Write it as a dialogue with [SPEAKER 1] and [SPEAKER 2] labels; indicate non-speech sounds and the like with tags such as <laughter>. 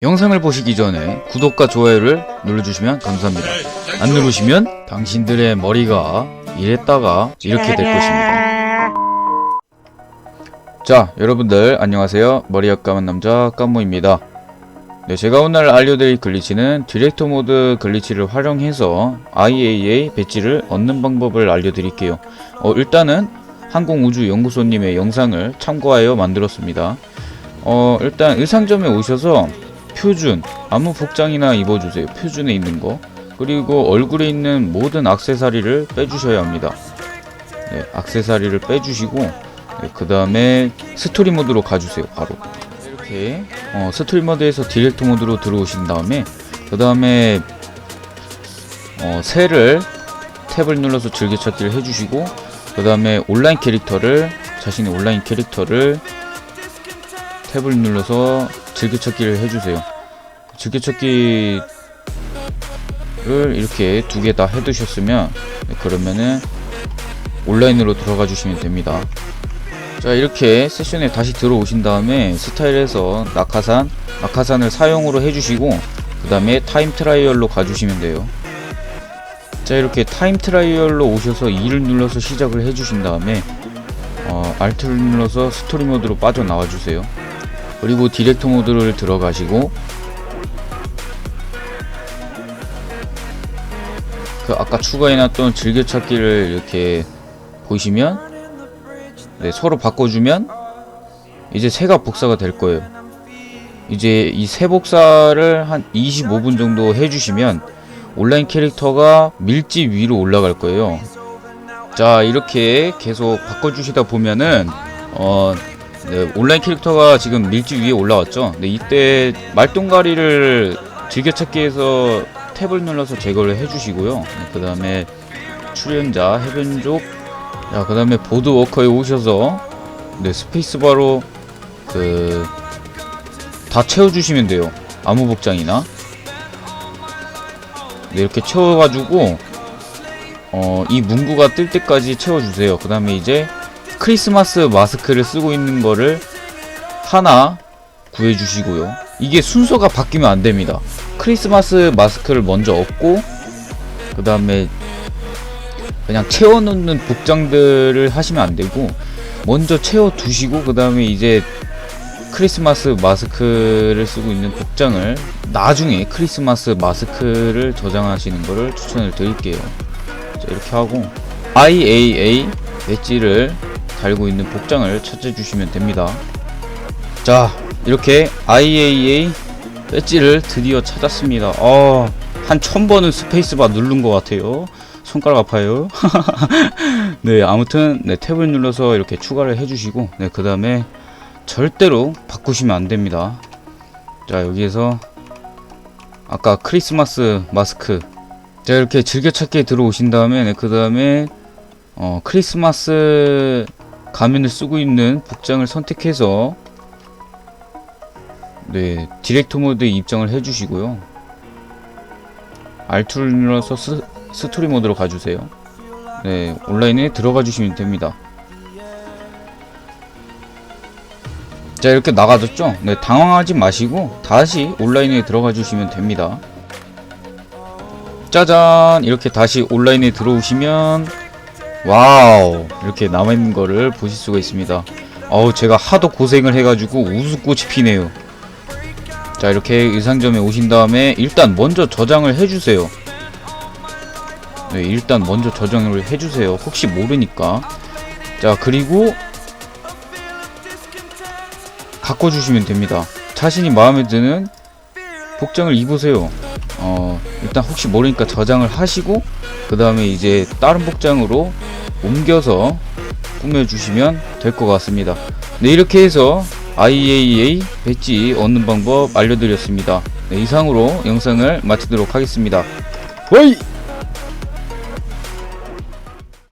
[SPEAKER 1] 영상을 보시기 전에 구독과 좋아요를 눌러주시면 감사합니다. 안 누르시면 당신들의 머리가 이랬다가 이렇게 될 것입니다. 자, 여러분들 안녕하세요. 머리가 까만 남자 깜모입니다. 네, 제가 오늘 알려드릴 글리치는 디렉터 모드 글리치를 활용해서 IAA 배지를 얻는 방법을 알려드릴게요. 어, 일단은 항공우주연구소님의 영상을 참고하여 만들었습니다. 어, 일단 의상점에 오셔서 표준, 아무 복장이나 입어주세요. 표준에 있는 거. 그리고 얼굴에 있는 모든 악세사리를 빼주셔야 합니다. 네, 악세사리를 빼주시고, 네, 그 다음에 스토리 모드로 가주세요. 바로. 이렇게, 어, 스토리 모드에서 디렉트 모드로 들어오신 다음에, 그 다음에, 어, 새를 탭을 눌러서 즐겨찾기를 해주시고, 그 다음에 온라인 캐릭터를, 자신의 온라인 캐릭터를 탭을 눌러서 즐겨찾기를 해주세요. 즐겨찾기를 이렇게 두 개 다 해두셨으면 네, 그러면은 온라인으로 들어가 주시면 됩니다. 자 이렇게 세션에 다시 들어오신 다음에 스타일에서 낙하산, 낙하산을 사용으로 해주시고 그 다음에 타임 트라이얼로 가주시면 돼요. 자 이렇게 타임 트라이얼로 오셔서 2를 눌러서 시작을 해주신 다음에 어, Alt를 눌러서 스토리 모드로 빠져나와 주세요. 그리고 디렉터 모드를 들어가시고 그 아까 추가해놨던 즐겨찾기를 이렇게 보시면 네, 서로 바꿔주면 이제 새가 복사가 될 거예요. 이제 이 새 복사를 한 25분 정도 해주시면 온라인 캐릭터가 밀집 위로 올라갈 거예요. 자 이렇게 계속 바꿔주시다 보면은 어 네, 온라인 캐릭터가 지금 밀집 위에 올라왔죠. 네, 이때 말똥가리를 즐겨찾기에서 탭을 눌러서 제거를 해주시고요. 네, 그 다음에 출연자, 해변족, 자, 그 다음에 보드워커에 오셔서 네, 스페이스바로 그 다 채워주시면 돼요. 아무 복장이나 네, 이렇게 채워가지고 어, 이 문구가 뜰 때까지 채워주세요. 그 다음에 이제 크리스마스 마스크를 쓰고 있는 거를 하나 구해주시고요. 이게 순서가 바뀌면 안 됩니다. 크리스마스 마스크를 먼저 얻고, 그 다음에 그냥 채워놓는 복장들을 하시면 안 되고, 먼저 채워두시고, 그 다음에 이제 크리스마스 마스크를 쓰고 있는 복장을 나중에 크리스마스 마스크를 저장하시는 거를 추천을 드릴게요. 자, 이렇게 하고, IAA 배지를 달고 있는 복장을 찾아주시면 됩니다. 자, 이렇게 IAA 배지를 드디어 찾았습니다. 어, 한 천번은 스페이스바 누른 것 같아요. 손가락 아파요. <laughs> 네, 아무튼 네, 탭을 눌러서 이렇게 추가를 해주시고, 네, 그 다음에 절대로 바꾸시면 안 됩니다. 자, 여기에서 아까 크리스마스 마스크. 자, 이렇게 즐겨찾기에 들어오신 다음에, 네, 그 다음에 어, 크리스마스 가면을 쓰고 있는 복장을 선택해서 네 디렉터 모드에 입장을 해주시고요. R를 눌러서 스, 스토리 모드로 가주세요. 네 온라인에 들어가 주시면 됩니다. 자 이렇게 나가졌죠? 네 당황하지 마시고 다시 온라인에 들어가 주시면 됩니다. 짜잔! 이렇게 다시 온라인에 들어오시면 와우 이렇게 남아있는 거를 보실 수가 있습니다. 어우 제가 하도 고생을 해가지고 우수꽃이 피네요. 자 이렇게 의상점에 오신 다음에 일단 먼저 저장을 해주세요. 네 일단 먼저 저장을 해주세요. 혹시 모르니까. 자 그리고 바꿔주시면 됩니다. 자신이 마음에 드는 복장을 입으세요. 어 일단 혹시 모르니까 저장을 하시고 그 다음에 이제 다른 복장으로 옮겨서 꾸며주시면 될 것 같습니다. 네 이렇게 해서 IAA 배지 얻는 방법 알려드렸습니다. 네, 이상으로 영상을 마치도록 하겠습니다.
[SPEAKER 2] 어이